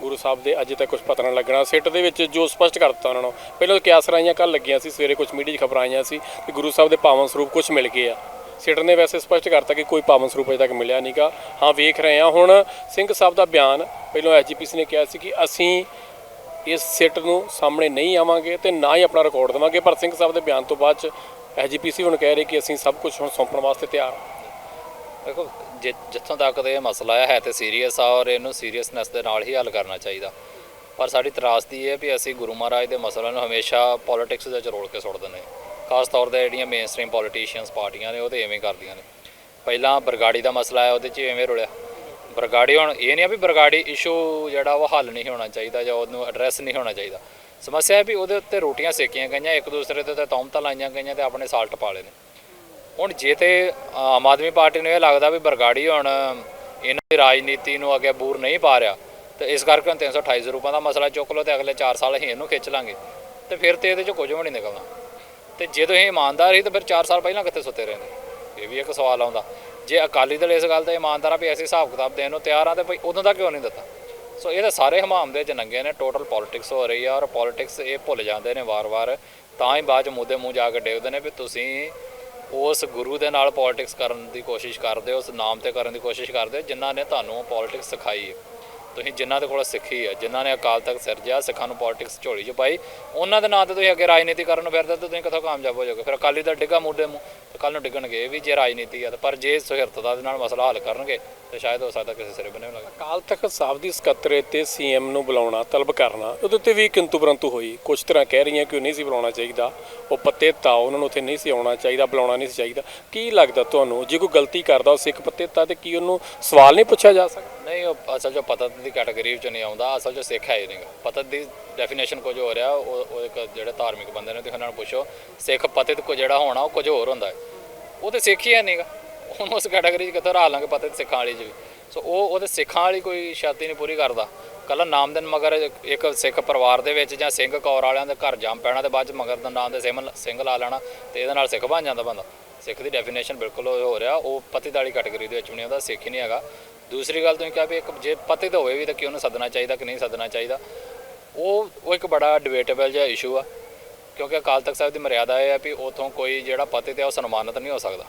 ਗੁਰੂ ਸਾਹਿਬ ਦੇ ਅਜੇ ਤੱਕ ਕੁਝ ਪਤਾ ਨਹੀਂ ਲੱਗਣਾ। ਸਿੱਟ ਦੇ ਵਿੱਚ ਜੋ ਸਪਸ਼ਟ ਕਰ ਦਿੱਤਾ ਉਹਨਾਂ ਨੂੰ। ਪਹਿਲਾਂ ਕਿਆਸਰਾਈਆਂ ਕੱਲ ਲੱਗੀਆਂ ਸੀ, ਸਵੇਰੇ ਕੁਝ ਮੀਡੀਆ 'ਚ ਖਬਰਾਂ ਆਈਆਂ ਸੀ ਕਿ ਗੁਰੂ ਸਾਹਿਬ ਦੇ ਪਾਵਨ ਸਰੂਪ ਕੁਝ ਮਿਲ ਗਏ ਆ। ਸਿੱਟ ਨੇ ਵੈਸੇ ਸਪਸ਼ਟ ਕਰਤਾ ਕਿ ਕੋਈ ਪਾਵਨ ਸਰੂਪ ਅਜੇ ਤੱਕ ਮਿਲਿਆ ਨਹੀਂਗਾ ਹਾਂ, ਵੇਖ ਰਹੇ ਹਾਂ। ਹੁਣ ਸਿੰਘ ਸਾਹਿਬ ਦਾ ਬਿਆਨ, ਪਹਿਲਾਂ ਐਸਜੀਪੀਸੀ ਨੇ ਕਿਹਾ ਸੀ ਕਿ ਅਸੀਂ ਇਸ ਸਿੱਟ ਨੂੰ ਸਾਹਮਣੇ ਨਹੀਂ ਆਵਾਂਗੇ ਤੇ ਨਾ ਹੀ ਆਪਣਾ ਰਿਕਾਰਡ ਦੇਵਾਂਗੇ। ਪਰ ਸਿੰਘ ਸਾਹਿਬ ਦੇ ਬਿਆਨ ਤੋਂ ਬਾਅਦ ਚ ਐਸਜੀਪੀਸੀ ਹੁਣ ਕਹਿ ਰਹੇ ਕਿ ਅਸੀਂ ਸਭ ਕੁਝ ਹੁਣ ਸੌਂਪਣ ਵਾਸਤੇ ਤਿਆਰ ਹਾਂ। ਦੇਖੋ, ਜਿ- ਜਿੱਥੋਂ ਤੱਕ ਤੇ ਇਹ ਮਸਲਾ ਹੈ ਹੈ ਤੇ ਸੀਰੀਅਸ ਆ ਔਰ ਇਹਨੂੰ ਸੀਰੀਅਸਨੈਸ ਦੇ ਨਾਲ ਹੀ ਹੱਲ ਕਰਨਾ ਚਾਹੀਦਾ। ਪਰ ਸਾਡੀ ਤਰਾਸਦੀ ਇਹ ਹੈ ਵੀ ਅਸੀਂ ਗੁਰੂ ਮਹਾਰਾਜ ਦੇ ਮਸਲਿਆਂ ਨੂੰ ਹਮੇਸ਼ਾ ਪੋਲਿਟਿਕਸ ਦੇ ਵਿੱਚ ਰੋਲ ਕੇ ਸੁੱਟ ਦਿੰਦੇ ਹਾਂ ਖਾਸ ਤੌਰ ਤੇ ਜਿਹੜੀਆਂ ਮੇਨ ਸਟ੍ਰੀਮ ਪੋਲੀਟੀਸ਼ੀਅਨਸ ਪਾਰਟੀਆਂ ਨੇ, ਉਹ ਤੇ ਐਵੇਂ ਕਰਦੀਆਂ ਨੇ। ਪਹਿਲਾਂ ਬਰਗਾੜੀ ਦਾ ਮਸਲਾ ਹੈ ਉਹਦੇ 'ਚ ਐਵੇਂ ਰੁਲਿਆ। ਬਰਗਾੜੀ ਹੁਣ ਇਹ ਨਹੀਂ ਆ ਵੀ ਬਰਗਾੜੀ ਇਸ਼ੂ ਜਿਹੜਾ ਉਹ ਹੱਲ ਨਹੀਂ ਹੋਣਾ ਚਾਹੀਦਾ ਜਾਂ ਉਹਨੂੰ ਐਡਰੈਸ ਨਹੀਂ ਹੋਣਾ ਚਾਹੀਦਾ। ਸਮੱਸਿਆ ਹੈ ਵੀ ਉਹਦੇ ਉੱਤੇ ਰੋਟੀਆਂ ਸੇਕੀਆਂ ਗਈਆਂ, ਇੱਕ ਦੂਸਰੇ ਦੇ ਉੱਤੇ ਤੌਮਤਾਂ ਲਾਈਆਂ ਗਈਆਂ ਤੇ ਆਪਣੇ ਸਾਲਟ ਪਾ ਲਏ ਨੇ। ਹੁਣ ਜੇ ਤੇ ਆਮ ਆਦਮੀ ਪਾਰਟੀ ਨੂੰ ਇਹ ਲੱਗਦਾ ਵੀ ਬਰਗਾੜੀ ਹੁਣ ਇਹਨਾਂ ਦੀ ਰਾਜਨੀਤੀ ਨੂੰ ਅੱਗੇ ਬੂਰ ਨਹੀਂ ਪਾ ਰਿਹਾ, ਤੇ ਇਸ ਕਰਕੇ ਹੁਣ 328 ਰੁਪਏ ਦਾ ਮਸਲਾ ਚੁੱਕ ਲਓ ਤੇ ਅਗਲੇ 4 ਸਾਲ ਅਸੀਂ ਇਹਨੂੰ ਖਿੱਚ ਲਾਂਗੇ। ਤੇ ਫਿਰ ਤੇ ਇਹਦੇ ਚ ਕੁਝ ਵੀ ਨਹੀਂ ਨਿਕਲਣਾ। ਤੇ ਜੇ ਤੁਸੀਂ ਇਮਾਨਦਾਰ ਸੀ ਤਾਂ ਫਿਰ 4 ਸਾਲ ਪਹਿਲਾਂ ਕਿੱਥੇ ਸੁੱਤੇ ਰਹਿੰਦੇ? ਇਹ ਵੀ ਇੱਕ ਸਵਾਲ ਆਉਂਦਾ। ਜੇ ਅਕਾਲੀ ਦਲ ਇਸ ਗੱਲ ਤੇ ਇਮਾਨਦਾਰ ਆ ਵੀ ਅਸੀਂ ਹਿਸਾਬ ਕਿਤਾਬ ਦੇਣ ਨੂੰ ਤਿਆਰ ਆ, ਤੇ ਭਈ ਉਦੋਂ ਦਾ ਕਿਉਂ ਨਹੀਂ ਦਿੱਤਾ? ਸੋ ਇਹ ਤਾਂ ਸਾਰੇ ਹਮਾਮ ਦੇ ਚ ਨੰਗੇ ਨੇ ਟੋਟਲ ਪੋਲਿਟਿਕਸ ਹੋ ਰਹੀ ਆ, ਔਰ ਪੋਲਿਟਿਕਸ ਇਹ ਭੁੱਲ ਜਾਂਦੇ ਨੇ ਵਾਰ-ਵਾਰ। ਤਾਂ ਹੀ ਬਾਅਦ ਚ ਮੂੰਹ ਮੂੰਹ ਜਾ ਕੇ ਡੇਗਦੇ ਨੇ ਵੀ ਤੁਸੀਂ ਉਸ ਗੁਰੂ ਦੇ ਨਾਲ ਪੋਲਿਟਿਕਸ ਕਰਨ ਦੀ ਕੋਸ਼ਿਸ਼ ਕਰਦੇ ਹੋ, ਉਸ ਨਾਮ ਤੇ ਕਰਨ ਦੀ ਕੋਸ਼ਿਸ਼ ਕਰਦੇ ਹੋ, ਜਿਨ੍ਹਾਂ ਨੇ ਤੁਹਾਨੂੰ ਪੋਲਿਟਿਕਸ ਸਿਖਾਈ ਹੈ। ਤੁਸੀਂ ਜਿਨ੍ਹਾਂ ਦੇ ਕੋਲ ਸਿੱਖੀ ਹੈ ਜਿਨ੍ਹਾਂ ਨੇ ਅਕਾਲ ਤਖ਼ਤ ਸਿਰਜਿਆ ਸਿੱਖਾਂ ਨੂੰ ਪੋਲਿਟਿਕਸ ਝੋਲੀ 'ਚ ਪਾਈ, ਉਹਨਾਂ ਦੇ ਨਾਂ ਤੇ ਤੁਸੀਂ ਅੱਗੇ ਰਾਜਨੀਤੀ ਕਰਨ ਨੂੰ ਫਿਰਦੇ ਤਾਂ ਤੁਸੀਂ ਕਿੱਥੋਂ ਕਾਮਯਾਬ ਹੋ ਜਾਓਗੇ? ਫਿਰ ਅਕਾਲੀ ਦਲ ਡਿੱਗਾ ਮੋਢੇ ਮੂੰਹ। ਕੱਲ ਨੂੰ ਡਿੱਗਣਗੇ ਇਹ ਵੀ ਜੇ ਰਾਜਨੀਤੀ ਆ ਤਾਂ ਪਰ ਜੇ ਸੁਹਿਰਦਤਾ ਦੇ ਨਾਲ ਮਸਲਾ ਹੱਲ ਕਰਨਗੇ ਤਾਂ ਸ਼ਾਇਦ ਹੋ ਸਕਦਾ ਕਿਸੇ ਸਿਰੇ ਬਣੇ ਲੱਗੇ ਅਕਾਲ ਤਖਤ ਸਾਹਿਬ ਦੀ ਸਕੱਤਰੇਤ ਤੇ ਸੀਐਮ ਨੂੰ ਬੁਲਾਉਣਾ ਤਲਬ ਕਰਨਾ ਉਹਦੇ ਉੱਤੇ ਵੀ ਕਿੰਤੂ ਪਰੰਤੂ ਹੋਈ। ਕੁਝ ਤਰ੍ਹਾਂ ਕਹਿ ਰਹੀਆਂ ਕਿ ਉਹ ਨਹੀਂ ਸੀ ਬੁਲਾਉਣਾ ਚਾਹੀਦਾ। ਉਹ ਪੱਤੇ ਤਾ ਉਹਨਾਂ ਨੂੰ ਉੱਥੇ ਨਹੀਂ ਸੀ ਆਉਣਾ ਚਾਹੀਦਾ ਬੁਲਾਉਣਾ ਨਹੀਂ ਸੀ ਚਾਹੀਦਾ। ਕੀ ਲੱਗਦਾ ਤੁਹਾਨੂੰ ਜੇ ਕੋਈ ਗਲਤੀ ਕਰਦਾ ਉਹ ਸਿੱਖ ਪੱਤੇ ਤਾ ਤੇ ਕੀ ਉਹਨੂੰ ਸਵਾਲ ਨਹੀਂ ਪੁੱਛਿਆ ਜਾ ਸਕਦਾ? ਨਹੀਂ ਉਹ ਅਸਲ 'ਚ ਪਤਤ ਦੀ ਕੈਟਾਗਰੀ ਵਿੱਚ ਨਹੀਂ ਆਉਂਦਾ ਅਸਲ 'ਚ ਸਿੱਖ ਹੈ ਹੀ ਨਹੀਂਗਾ ਪਤਤ ਦੀ ਡੈਫੀਨੇਸ਼ਨ ਕੁਝ ਹੋ ਰਿਹਾ ਉਹ ਉਹ ਇੱਕ ਜਿਹੜੇ ਧਾਰਮਿਕ ਬੰਦੇ ਨੇ ਤੁਸੀਂ ਉਹਨਾਂ ਨੂੰ ਪੁੱਛੋ। ਸਿੱਖ ਪਤਿਤ ਕੋ ਜਿਹੜਾ ਹੋਣਾ ਉਹ ਕੁਝ ਹੋਰ ਹੁੰਦਾ ਹੈ। ਉਹ ਤੇ ਸਿੱਖ ਹੀ ਹੈ ਨਹੀਂਗਾ ਉਹਨੂੰ ਉਸ ਕੈਟਾਗਰੀ 'ਚ ਕਿੱਥੋਂ ਰਾਹ ਲਾਂਗੇ ਪਤਿਤ ਸਿੱਖਾਂ ਵਾਲੀ 'ਚ ਵੀ। ਸੋ ਉਹ ਉਹਦੇ ਸਿੱਖਾਂ ਵਾਲੀ ਕੋਈ ਸ਼ਰਤ ਨਹੀਂ ਪੂਰੀ ਕਰਦਾ। ਕੱਲਾ ਨਾਮਦਨ ਮਗਰ ਇੱਕ ਸਿੱਖ ਪਰਿਵਾਰ ਦੇ ਵਿੱਚ ਜਾਂ ਸਿੰਘ ਕੌਰ ਵਾਲਿਆਂ ਦੇ ਘਰ ਜੰਮ ਪੈਣਾ ਤੇ ਬਾਅਦ ਚ ਮਗਰ ਦਾ ਨਾਮ ਦੇ ਸਿਮ ਸਿੰਘ ਲਾ ਲੈਣਾ ਤੇ ਇਹਦੇ ਨਾਲ ਸਿੱਖ ਬਣ ਜਾਂਦਾ ਬੰਦਾ। ਸਿੱਖ ਦੀ ਡੈਫੀਨੇਸ਼ਨ ਬਿਲਕੁਲ ਹੋ ਰਿਹਾ। ਉਹ ਪਤਿਤ ਵਾਲੀ ਕੈਟਾਗਰੀ ਦੇ ਵਿੱਚ ਵੀ ਨਹੀਂ ਆਉਂਦਾ, ਸਿੱਖ ਹੀ ਨਹੀਂ ਹੈਗਾ। ਦੂਸਰੀ ਗੱਲ ਤੁਸੀਂ ਕਿਹਾ ਵੀ ਇੱਕ ਜੇ ਪਤਿਤ ਹੋਵੇ ਵੀ ਤਾਂ ਕਿ ਉਹਨੂੰ ਸੱਦਣਾ ਚਾਹੀਦਾ ਕਿ ਨਹੀਂ ਸੱਦਣਾ ਚਾਹੀਦਾ। ਉਹ ਉਹ ਇੱਕ ਬੜਾ ਡਿਬੇਟੇਬਲ ਜਿਹਾ ਇਸ਼ੂ ਆ। ਕਿਉਂਕਿ ਅਕਾਲ ਤਖਤ ਸਾਹਿਬ ਦੀ ਮਰਿਆਦਾ ਇਹ ਹੈ ਵੀ ਉਥੋਂ ਕੋਈ ਜਿਹੜਾ ਪਤਿਤ ਹੈ ਉਹ ਸਨਮਾਨਿਤ ਨਹੀਂ ਹੋ ਸਕਦਾ।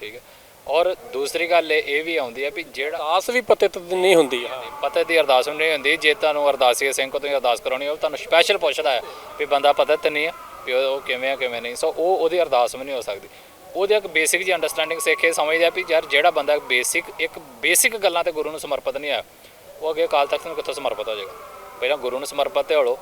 ਠੀਕ ਹੈ? ਔਰ ਦੂਸਰੀ ਗੱਲ ਇਹ ਵੀ ਆਉਂਦੀ ਹੈ ਵੀ ਜਿਹੜਾ ਅਰਦਾਸ ਵੀ ਪਤਿਤ ਦੀ ਨਹੀਂ ਹੁੰਦੀ ਆ। ਪਤਿਤ ਦੀ ਅਰਦਾਸ ਨਹੀਂ ਹੁੰਦੀ। ਜੇ ਤੁਹਾਨੂੰ ਅਰਦਾਸੀਏ ਸਿੰਘ ਕੋਲ ਤੁਸੀਂ ਅਰਦਾਸ ਕਰਾਉਣੀ ਹੋ ਤੁਹਾਨੂੰ ਸਪੈਸ਼ਲ ਪੁੱਛਦਾ ਹੈ ਵੀ ਬੰਦਾ ਪਤਿਤ ਨਹੀਂ ਹੈ ਵੀ ਉਹ ਕਿਵੇਂ ਆ ਕਿਵੇਂ ਨਹੀਂ। ਸੋ ਉਹ ਉਹਦੀ ਅਰਦਾਸ ਵੀ ਨਹੀਂ ਹੋ ਸਕਦੀ। ਉਹਦੀ ਇੱਕ ਬੇਸਿਕ ਜੀ ਅੰਡਰਸਟੈਂਡਿੰਗ ਸਿੱਖ ਇਹ ਸਮਝਦਾ ਵੀ ਯਾਰ ਜਿਹੜਾ ਬੰਦਾ ਬੇਸਿਕ ਇੱਕ ਬੇਸਿਕ ਗੱਲਾਂ ਤੇ ਗੁਰੂ ਨੂੰ ਸਮਰਪਿਤ ਨਹੀਂ ਹੈ ਉਹ ਅੱਗੇ ਅਕਾਲ ਤਖਤ ਨੂੰ ਕਿੱਥੋਂ ਸਮਰਪਿਤ ਹੋ ਜਾਏਗਾ? ਪਹਿਲਾਂ ਗੁਰੂ ਨੂੰ ਸਮਰਪਿਤ ਤੇ ਹੋਲੋ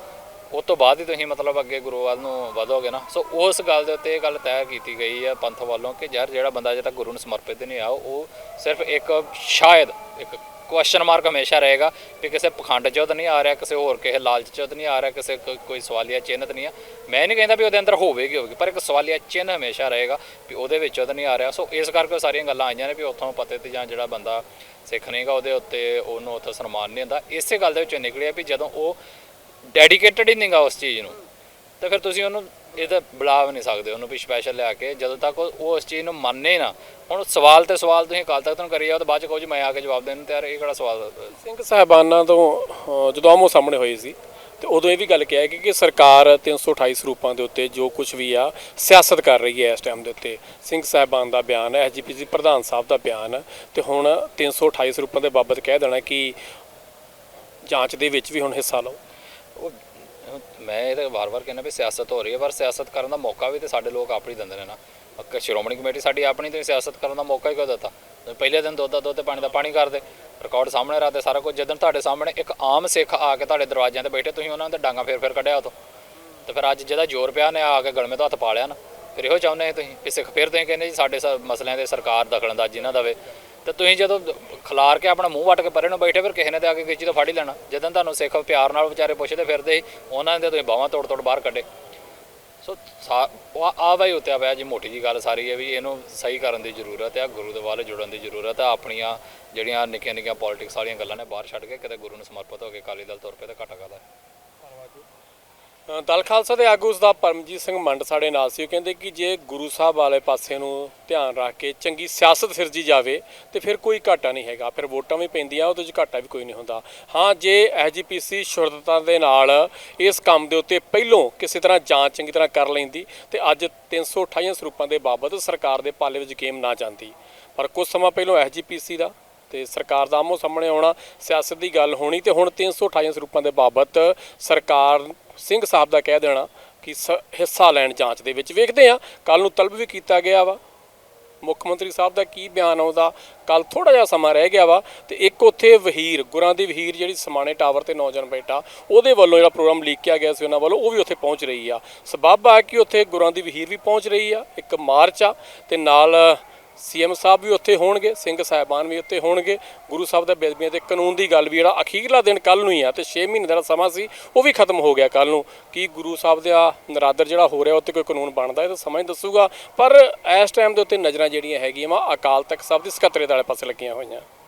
ਉਸ ਤੋਂ ਬਾਅਦ ਹੀ ਤੁਸੀਂ ਮਤਲਬ ਅੱਗੇ ਗੁਰੂ ਵੱਲ ਨੂੰ ਵਧੋਗੇ ਨਾ। ਸੋ ਉਸ ਗੱਲ ਦੇ ਉੱਤੇ ਇਹ ਗੱਲ ਤੈਅ ਕੀਤੀ ਗਈ ਹੈ ਪੰਥ ਵੱਲੋਂ ਕਿ ਯਾਰ ਜਿਹੜਾ ਬੰਦਾ ਅਜੇ ਤੱਕ ਗੁਰੂ ਨੂੰ ਸਮਰਪਿਤ ਨਹੀਂ ਆ, ਉਹ ਸਿਰਫ ਇੱਕ ਸ਼ਾਇਦ ਇੱਕ ਕੁਐਸਚਨ ਮਾਰਕ ਹਮੇਸ਼ਾ ਰਹੇਗਾ ਵੀ ਕਿਸੇ ਪਖੰਡ ਚੋਂ ਤਾਂ ਨਹੀਂ ਆ ਰਿਹਾ, ਕਿਸੇ ਹੋਰ ਕਿਸੇ ਲਾਲਚ ਚੋਂ ਤਾਂ ਨਹੀਂ ਆ ਰਿਹਾ, ਕਿਸੇ ਕੋਈ ਸਵਾਲੀਆ ਚਿੰਨ੍ਹ ਨਹੀਂ ਆ। ਮੈਂ ਨਹੀਂ ਕਹਿੰਦਾ ਵੀ ਉਹਦੇ ਅੰਦਰ ਹੋਵੇਗੀ ਹੋਵੇਗੀ, ਪਰ ਇੱਕ ਸਵਾਲੀਆ ਚਿੰਨ੍ਹ ਹਮੇਸ਼ਾ ਰਹੇਗਾ ਵੀ ਉਹਦੇ ਵਿੱਚੋਂ ਤਾਂ ਨਹੀਂ ਆ ਰਿਹਾ। ਸੋ ਇਸ ਕਰਕੇ ਉਹ ਸਾਰੀਆਂ ਗੱਲਾਂ ਆਈਆਂ ਨੇ ਵੀ ਉੱਥੋਂ ਪਤੇ ਤੇ ਜਾਂ ਜਿਹੜਾ ਬੰਦਾ ਸਿੱਖ ਨਹੀਂਗਾ ਉਹਦੇ ਉੱਤੇ ਉਹਨੂੰ ਉੱਥੇ ਸਨਮਾਨ ਨਹੀਂ ਹੁੰਦਾ ਇਸੇ ਗੱਲ ਦੇ ਵਿੱਚੋਂ ਨਿਕਲਿਆ ਵੀ ਜਦੋਂ ਉਹ ਡੈਡੀਕੇਟਡ ਹੀ ਨਹੀਂਗਾ ਉਸ ਚੀਜ਼ ਨੂੰ। ਤਾਂ ਫਿਰ ਤੁਸੀਂ ਉਹਨੂੰ ਇਹ ਤਾਂ ਬੁਲਾ ਵੀ ਨਹੀਂ ਸਕਦੇ, ਉਹਨੂੰ ਵੀ ਸਪੈਸ਼ਲ ਲਿਆ ਕੇ, ਜਦੋਂ ਤੱਕ ਉਹ ਉਹ ਉਸ ਚੀਜ਼ ਨੂੰ ਮੰਨੇ ਨਾ, ਹੁਣ ਸਵਾਲ ਤੇ ਸਵਾਲ ਤੁਸੀਂ ਕੱਲ ਤੱਕ ਤੋਂ ਕਰੀ ਜਾਓ, ਤਾਂ ਬਾਅਦ ਚ ਕਹੋ ਜੀ ਮੈਂ ਆ ਕੇ ਜਵਾਬ ਦੇਣ ਨੂੰ ਤਿਆਰ ਇਹ ਕਿਹੜਾ ਸਵਾਲ ਸਿੰਘ ਸਾਹਿਬਾਨਾਂ ਤੋਂ ਜਦੋਂ ਆਮੋ ਸਾਹਮਣੇ ਹੋਈ ਸੀ, ਤੇ ਉਦੋਂ ਇਹ ਵੀ ਗੱਲ ਕਿਹਾ ਕਿ ਕਿ ਸਰਕਾਰ 328 ਸਰੂਪਾਂ ਦੇ ਉੱਤੇ ਜੋ ਕੁਝ ਵੀ ਆ, ਸਿਆਸਤ ਕਰ ਰਹੀ ਹੈ ਇਸ ਟਾਈਮ ਦੇ ਉੱਤੇ। ਸਿੰਘ ਸਾਹਿਬਾਨ ਦਾ ਬਿਆਨ ਹੈ ਐਸਜੀਪੀਸੀ ਪ੍ਰਧਾਨ ਸਾਹਿਬ ਦਾ ਬਿਆਨ ਹੈ, ਤੇ ਹੁਣ 328 ਸਰੂਪਾਂ ਦੇ ਬਾਬਤ ਕਹਿ ਦੇਣਾ ਕਿ ਜਾਂਚ ਦੇ ਵਿੱਚ ਵੀ ਹੁਣ ਹਿੱਸਾ ਲਓ। ਮੈਂ ਇਹ ਤਾਂ ਵਾਰ-ਵਾਰ ਕਹਿੰਦਾ ਵੀ ਸਿਆਸਤ ਹੋ ਰਹੀ ਹੈ, ਪਰ ਸਿਆਸਤ ਕਰਨ ਦਾ ਮੌਕਾ ਵੀ ਤੇ ਸਾਡੇ ਲੋਕ ਆਪ ਹੀ ਦਿੰਦੇ ਨੇ ਨਾ। ਅੱਗੇ ਸ਼੍ਰੋਮਣੀ ਕਮੇਟੀ ਸਾਡੀ ਆਪਣੀ ਤੇ ਸਿਆਸਤ ਕਰਨ ਦਾ ਮੌਕਾ ਹੀ ਕਿਉਂ ਦਿੱਤਾ? ਪਹਿਲੇ ਦਿਨ ਦੁੱਧ ਦਾ ਦੁੱਧ ਤੇ ਪਾਣੀ ਦਾ ਪਾਣੀ ਕਰਦੇ ਰਿਕਾਰਡ ਸਾਹਮਣੇ ਰੱਖਦੇ ਸਾਰਾ ਕੁਝ। ਜਦੋਂ ਤੁਹਾਡੇ ਸਾਹਮਣੇ ਇੱਕ ਆਮ ਸਿੱਖ ਆ ਕੇ ਤੁਹਾਡੇ ਦਰਵਾਜ਼ਿਆਂ ਤੇ ਬੈਠੇ, ਤੁਸੀਂ ਉਹਨਾਂ ਦੇ ਡਾਂਗਾ ਫੇਰ ਫੇਰ ਕੱਢਿਆ ਉਤੋਂ ਤੇ ਫਿਰ ਅੱਜ ਜਿਹਦਾ ਜ਼ੋਰ ਪਿਆ ਨੇ ਆ ਕੇ ਗਲਮੇ ਤੋਂ ਹੱਥ ਪਾ ਲਿਆ ਨਾ। ਫਿਰ ਇਹੋ ਚਾਹੁੰਦੇ ਤੁਸੀਂ? ਕਿ ਸਿੱਖ ਫਿਰ ਤੁਸੀਂ ਕਹਿੰਦੇ ਜੀ ਸਾਡੇ ਸ- ਮਸਲਿਆਂ ਦੇ ਸਰਕਾਰ ਦਖਲਅੰਦਾਜ਼ੀ ਨਾ ਦੇਵੇ ਤੇ ਤੁਸੀਂ ਜਦੋਂ ਖਿਲਾਰ ਕੇ ਆਪਣਾ ਮੂੰਹ ਵੱਟ ਕੇ ਪਰੇ ਨੂੰ ਬੈਠੇ ਫਿਰ ਕਿਸੇ ਨੇ ਤੇ ਆ ਕੇ ਗਿੱਚੀ ਤੋਂ ਫੜ ਹੀ ਲੈਣਾ। ਜਦੋਂ ਤੁਹਾਨੂੰ ਸਿੱਖ ਪਿਆਰ ਨਾਲ ਵਿਚਾਰੇ ਪੁੱਛਦੇ ਫਿਰਦੇ ਸੀ ਉਹਨਾਂ ਦੇ ਤੁਸੀਂ ਬਾਹਾਂ ਤੋੜ ਤੋੜ ਬਾਹਰ ਕੱਢੇ। ਸੋ ਸਾ- ਉਹ ਆ ਵਾਈ ਉੱਤੇ ਪਿਆ ਜੀ ਮੋਟੀ ਜੀ ਗੱਲ ਸਾਰੀ ਹੈ ਵੀ ਇਹਨੂੰ ਸਹੀ ਕਰਨ ਦੀ ਜ਼ਰੂਰਤ ਹੈ ਗੁਰੂ ਦੇ ਵੱਲ ਜੁੜਨ ਦੀ ਜ਼ਰੂਰਤ ਹੈ ਆਪਣੀਆਂ ਜਿਹੜੀਆਂ ਨਿੱਕੀਆਂ ਨਿੱਕੀਆਂ ਪੋਲਿਟਿਕਸ ਵਾਲੀਆਂ ਗੱਲਾਂ ਨੇ ਬਾਹਰ ਛੱਡ ਕੇ ਕਿਤੇ ਗੁਰੂ ਨੂੰ ਸਮਰਪਿਤ ਹੋ ਕੇ ਅਕਾਲੀ ਦਲ ਤੁਰ ਪਏ ਤਾਂ ਘਾਟਾ ਕਰਦਾ ਅ, ਦਲ ਖਾਲਸਾ ਦੇ ਆਗੂ ਦਾ ਪਰਮਜੀਤ ਸਿੰਘ ਮੰਡ ਸਾਡੇ ਨਾਲ ਸੀ। ਉਹ ਕਹਿੰਦੇ ਕਿ ਜੇ ਗੁਰੂ ਸਾਹਿਬ ਵਾਲੇ ਪਾਸੇ ਨੂੰ ਧਿਆਨ ਰੱਖ ਕੇ ਚੰਗੀ ਸਿਆਸਤ ਸਿਰਜੀ ਜਾਵੇ, ਤੇ ਫਿਰ ਕੋਈ ਘਾਟਾ ਨਹੀਂ ਹੈਗਾ। ਫਿਰ ਵੋਟਾਂ ਵੀ ਪੈਂਦੀਆਂ, ਉਹਦੇ 'ਚ ਘਾਟਾ ਵੀ ਕੋਈ ਨਹੀਂ ਹੁੰਦਾ। ਹਾਂ, ਜੇ ਐਜੀਪੀਸੀ ਸ਼ੁਰਦਤਾ ਦੇ ਨਾਲ ਇਸ ਕੰਮ ਦੇ ਉੱਤੇ ਪਹਿਲੋਂ ਕਿਸੇ ਤਰ੍ਹਾਂ ਜਾਂਚ ਚੰਗੀ ਤਰ੍ਹਾਂ ਕਰ ਲੈਂਦੀ, ਤੇ ਅੱਜ 328 ਸਰੂਪਾਂ ਦੇ ਬਾਬਤ ਸਰਕਾਰ ਦੇ ਪਾਲੇ ਵਿੱਚ ਗੇਮ ਨਾ ਜਾਂਦੀ। ਪਰ ਕੁਝ ਸਮਾਂ ਪਹਿਲੋਂ ਐਜੀਪੀਸੀ ਦਾ, ਤੇ ਸਰਕਾਰ ਦਾ ਆਮੋ ਸਾਹਮਣੇ ਆਉਣਾ, ਸਿਆਸਤ ਦੀ ਗੱਲ ਹੋਣੀ, ਤੇ ਹੁਣ 328 ਸਰੂਪਾਂ ਦੇ ਬਾਬਤ ਸਰਕਾਰ ਸਿੰਘ ਸਾਹਿਬ ਦਾ ਕਹਿ ਦੇਣਾ ਕਿ ਸ- ਹਿੱਸਾ ਲੈਣ ਜਾਂਚ ਦੇ ਵਿੱਚ ਵੇਖਦੇ ਆ ਕੱਲ ਨੂੰ ਤਲਬ ਵੀ ਕੀਤਾ ਗਿਆ ਵਾ। ਮੁੱਖ ਮੰਤਰੀ ਸਾਹਿਬ ਦਾ ਕੀ ਬਿਆਨ ਆਉਂਦਾ? ਕੱਲ ਥੋੜਾ ਜਿਹਾ ਸਮਾਂ ਰਹਿ ਗਿਆ ਵਾ ਤੇ ਇੱਕ ਉੱਥੇ ਵਹੀਰ, ਗੁਰਾਂ ਦੀ ਵਹੀਰ ਜਿਹੜੀ ਸਮਾਣੇ ਟਾਵਰ ਤੇ ਨੌਜਵਾਨ ਬੈਠਾ, ਉਹਦੇ ਵੱਲੋਂ ਜਿਹੜਾ ਪ੍ਰੋਗਰਾਮ ਲੀਕ ਕੀਤਾ ਗਿਆ ਸੀ, ਉਹਨਾਂ ਵੱਲੋਂ ਉਹ ਵੀ ਉੱਥੇ ਪਹੁੰਚ ਰਹੀ ਆ। ਸਬੱਬ ਆ ਕਿ ਉੱਥੇ ਗੁਰਾਂ ਦੀ ਵਹੀਰ ਵੀ ਪਹੁੰਚ ਰਹੀ ਆ, ਇੱਕ ਮਾਰਚ ਆ ਤੇ ਨਾਲ ਸੀਐਮ ਸਾਹਿਬ ਵੀ ਉੱਥੇ ਹੋਣਗੇ, ਸਿੰਘ ਸਾਹਿਬਾਨ ਵੀ ਉੱਥੇ ਹੋਣਗੇ, ਗੁਰੂ ਸਾਹਿਬ ਦੇ ਬੇਦਬੀਆਂ ਤੇ ਕਾਨੂੰਨ ਦੀ ਗੱਲ ਵੀ ਜਿਹੜਾ ਅਖੀਰਲਾ ਦਿਨ ਕੱਲ ਨੂੰ ਹੀ ਆ ਤੇ 6 ਮਹੀਨੇ ਦਾ ਸਮਾਂ ਸੀ, ਉਹ ਵੀ ਖਤਮ ਹੋ ਗਿਆ ਕੱਲ ਨੂੰ। ਕੀ ਗੁਰੂ ਸਾਹਿਬ ਦਾ ਨਰਾਦਰ ਜਿਹੜਾ ਹੋ ਰਿਹਾ ਉੱਤੇ ਕੋਈ ਕਾਨੂੰਨ ਬਣਦਾ ਇਹ ਤਾਂ ਸਮਾਂ ਹੀ ਦੱਸੂਗਾ। ਪਰ ਇਸ ਟਾਈਮ ਦੇ ਉੱਤੇ ਨਜ਼ਰਾਂ ਜਿਹੜੀਆਂ ਹੈਗੀਆਂ ਵਾ, ਅਕਾਲ ਤਖਤ ਸਾਹਿਬ ਦੀ ਸਕੱਤਰੇ ਦੇ ਵਾਲੇ ਪਾਸੇ ਲੱਗੀਆਂ ਹੋਈਆਂ।